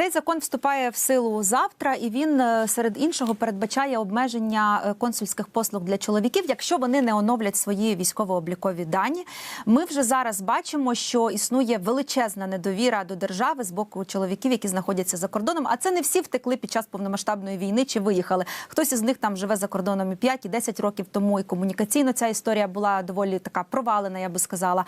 Цей закон вступає в силу завтра, і він е, серед іншого передбачає обмеження е, консульських послуг для чоловіків, якщо вони не оновлять свої військово-облікові дані. Ми вже зараз бачимо, що існує величезна недовіра до держави з боку чоловіків, які знаходяться за кордоном. А це не всі втекли під час повномасштабної війни чи виїхали. Хтось із них там живе за кордоном і 5, і 10 років тому. І комунікаційно ця історія була доволі така провалена, я би сказала.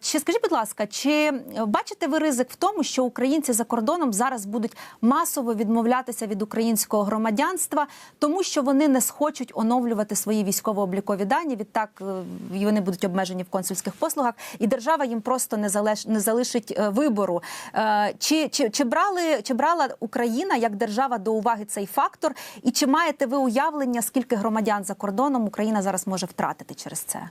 Чи скажіть, будь ласка, чи бачите ви ризик в тому, що українці за кордоном зараз будуть масово відмовлятися від українського громадянства, тому що вони не схочуть оновлювати свої військово-облікові дані? Відтак е, вони будуть обмежені в консульських послугах, і держава їм просто не залиш не залишить е, вибору. Е, Чи, чи, чи брали чи брала Україна як держава до уваги цей фактор? І чи маєте ви уявлення, скільки громадян за кордоном Україна зараз може втратити через це?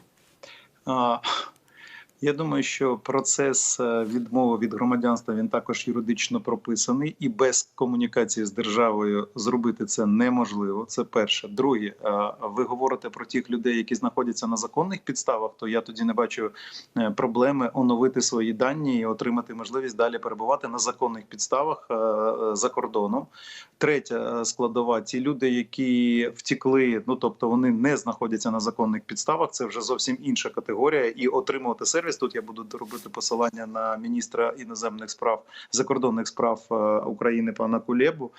Я думаю, що процес е, відмови від громадянства він також юридично прописаний, і без комунікації з державою зробити це неможливо. Це перше. Друге, е, ви говорите про тих людей, які знаходяться на законних підставах. То я тоді не бачу е, проблеми оновити свої дані і отримати можливість далі перебувати на законних підставах за кордоном. Третя складова: ті люди, які втікли, ну тобто вони не знаходяться на законних підставах. Це вже зовсім інша категорія, і отримувати сервіс. Тут я буду робити посилання на міністра іноземних справ закордонних справ е, України пана Кулебу.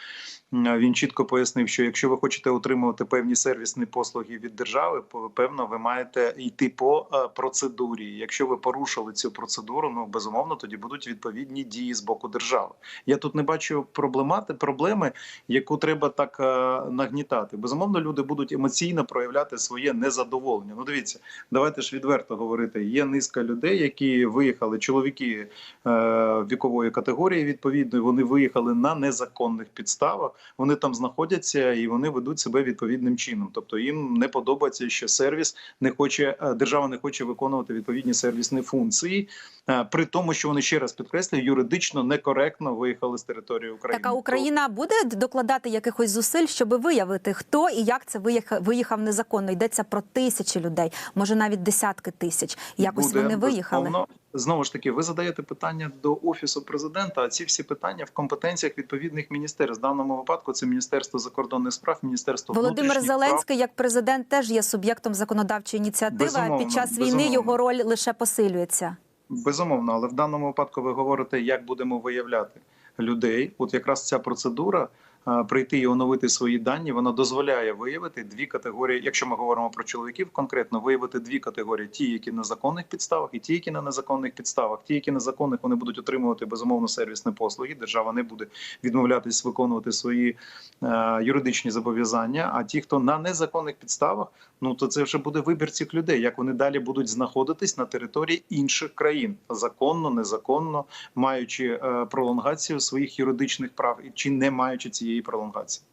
Він чітко пояснив, що якщо ви хочете отримувати певні сервісні послуги від держави, певно, ви маєте йти по е, процедурі. Якщо ви порушили цю процедуру, ну безумовно, тоді будуть відповідні дії з боку держави. Я тут не бачу проблемати проблеми, яку треба так е, нагнітати. Безумовно, люди будуть емоційно проявляти своє незадоволення. Ну, дивіться, давайте ж відверто говорити. Є низка людей, які виїхали, чоловіки е, вікової категорії. Відповідно, вони виїхали на незаконних підставах. Вони там знаходяться і вони ведуть себе відповідним чином. Тобто їм не подобається, що сервіс не хоче, е, держава не хоче виконувати відповідні сервісні функції, е, при тому, що вони ще раз підкреслюю, юридично некоректно виїхали з території України. Така Україна буде докладати якихось зусиль, щоб виявити, хто і як це виїхав, виїхав незаконно. Йдеться про тисячі людей, може навіть десятки тисяч. Якось Буде, вони виїхали. безумовно. Знову ж таки, ви задаєте питання до офісу президента. А ці всі питання в компетенціях відповідних міністерств. В даному випадку це міністерство закордонних справ, міністерство Володимир. Зеленський, як президент, теж є суб'єктом законодавчої ініціативи. а Безумовно, під час війни безумовно. його роль лише посилюється. Безумовно, але в даному випадку ви говорите, як будемо виявляти людей. От якраз ця процедура прийти і оновити свої дані, вона дозволяє виявити дві категорії. Якщо ми говоримо про чоловіків, конкретно виявити дві категорії: ті, які на законних підставах, і ті, які на незаконних підставах. Ті, які на законних вони будуть отримувати безумовно сервісні послуги. Держава не буде відмовлятись виконувати свої е, юридичні зобов'язання. А ті, хто на незаконних підставах, ну то це вже буде вибір цих людей, як вони далі будуть знаходитись на території інших країн, законно, незаконно, маючи е, пролонгацію своїх юридичних прав і чи не маючи цієї пролонгації.